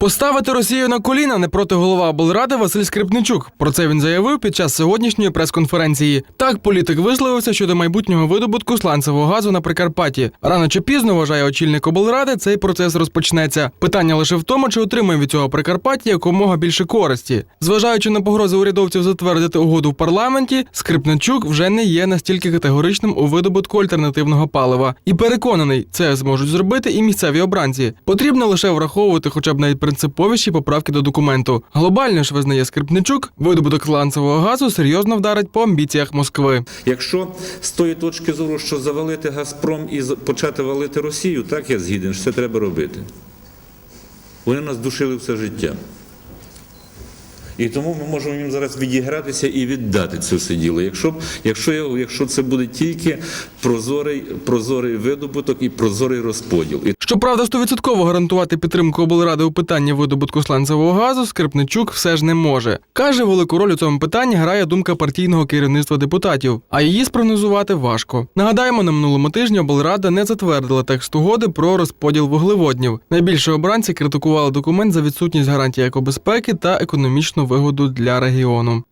Поставити Росію на коліна не проти голова облради Василь Скрипничук. Про це він заявив під час сьогоднішньої прес-конференції. Так, політик висловився щодо майбутнього видобутку сланцевого газу на Прикарпатті. Рано чи пізно вважає очільник облради, цей процес розпочнеться. Питання лише в тому, чи отримає від цього Прикарпаття якомога більше користі. Зважаючи на погрози урядовців затвердити угоду в парламенті, Скрипничук вже не є настільки категоричним у видобутку альтернативного палива. І переконаний, це зможуть зробити і місцеві обранці. Потрібно лише враховувати хоча б найпринциповіші поправки до документу. Глобально ж визнає Скрипничук, видобуток сланцевого газу серйозно вдарить по амбіціях Москви. Якщо з тої точки зору, що завалити Газпром і почати валити Росію, так я згіден, що це треба робити. Вони нас душили все життя. І тому ми можемо їм зараз відігратися і віддати це все діло. Якщо, якщо, якщо це буде тільки прозорий, прозорий видобуток і прозорий розподіл. Щоправда, стовідсотково гарантувати підтримку облради у питанні видобутку сланцевого газу Скрипничук все ж не може. Каже, велику роль у цьому питанні грає думка партійного керівництва депутатів, а її спрогнозувати важко. Нагадаємо, на минулому тижні облрада не затвердила текст угоди про розподіл вуглеводнів. Найбільше обранці критикували документ за відсутність гарантій екобезпеки та економічну вигоду для регіону.